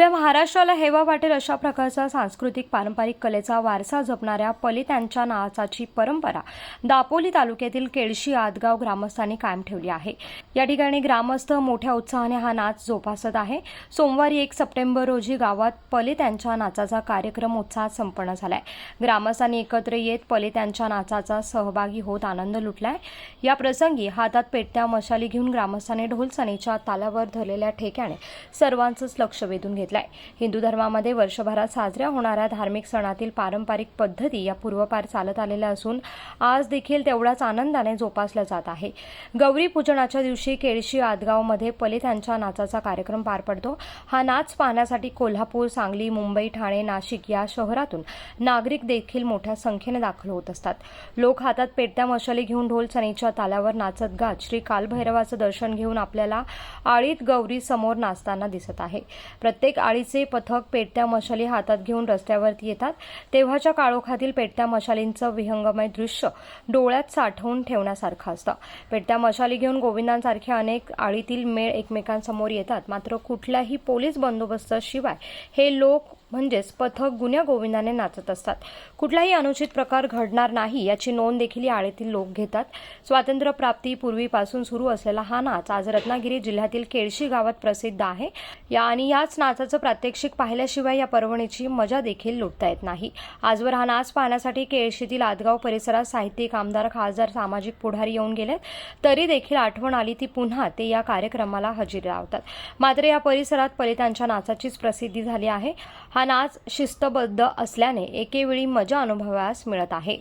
उभ्या महाराष्ट्राला हेवा वाटेल अशा प्रकारचा सांस्कृतिक पारंपरिक कलेचा वारसा जपणाऱ्या पलितांच्या नाचाची परंपरा दापोली तालुक्यातील केळशी आदगाव ग्रामस्थांनी कायम ठेवली आहे. या ठिकाणी ग्रामस्थ मोठ्या उत्साहाने हा नाच जोपासत आहे. सोमवारी एक सप्टेंबर रोजी गावात पलितांच्या नाचाचा कार्यक्रम उत्साहात संपन्न झालाय. ग्रामस्थांनी एकत्र येत पलितांच्या नाचाचा सहभागी होत आनंद लुटलाय. या प्रसंगी हातात पेटत्या मशाली घेऊन ग्रामस्थांनी ढोलसनेच्या तालावर धरलेल्या ठेक्याने सर्वांचंच लक्ष वेधून घेतलंय हिंदू धर्मामध्ये वर्षभरात साजऱ्या होणाऱ्या धार्मिक सणातील पारंपरिक पद्धती या पूर्वपार चालत आलेल्या असून आज देखील तेवढाच आनंदाने जोपासला जात आहे. गौरी पूजनाच्या दिवशी केळशी आदगावमध्ये पलितांच्या नाचाचा कार्यक्रम पार पडतो. हा नाच पाहण्यासाठी कोल्हापूर सांगली मुंबई ठाणे नाशिक या शहरातून नागरिक देखील मोठ्या संख्येने दाखल होत असतात. लोक हातात पेटत्या मशाली घेऊन ढोल सणीच्या तालावर नाचत गात श्री कालभैरवाचं दर्शन घेऊन आपल्याला आळीत गौरी समोर नाचताना दिसत आहे. प्रत्येक आळीचे पथक पेटत्या मशाली हातात घेऊन रस्त्यावरती येतात. तेव्हाच्या काळोखातील पेटत्या मशालींचं विहंगमय दृश्य डोळ्यात साठवून ठेवण्यासारखं असतं. पेटत्या मशाली घेऊन गोविंदांसारखे अनेक आळीतील मेळ एकमेकांसमोर येतात. मात्र कुठल्याही पोलीस बंदोबस्ताशिवाय हे लोक म्हणजेच पथक गुन्ह्या गोविंदाने नाचत असतात. कुठलाही अनुचित प्रकार घडणार नाही याची नोंद देखील या आळेतील लोक घेतात. स्वातंत्र्यप्राप्तीपूर्वीपासून पूर्वीपासून सुरू असलेला हा नाच आज रत्नागिरी जिल्ह्यातील केळशी गावात प्रसिद्ध आहे. या आणि याच नाचाचं प्रात्यक्षिक पाहिल्याशिवाय या पर्वणीची मजा देखील लुटता येत नाही. आजवर हा नाच पाहण्यासाठी केळशीतील आदगाव परिसरात साहित्यिक आमदार खासदार सामाजिक पुढारी येऊन गेलेत. तरी देखील आठवण आली ती पुन्हा ते या कार्यक्रमाला हजेरी लावतात. मात्र या परिसरात पलितांच्या नाचाचीच प्रसिद्धी झाली आहे. हा हा नाच शिस्तबद्ध असल्याने एकेवेळी मजा अनुभवास मिळत आहे.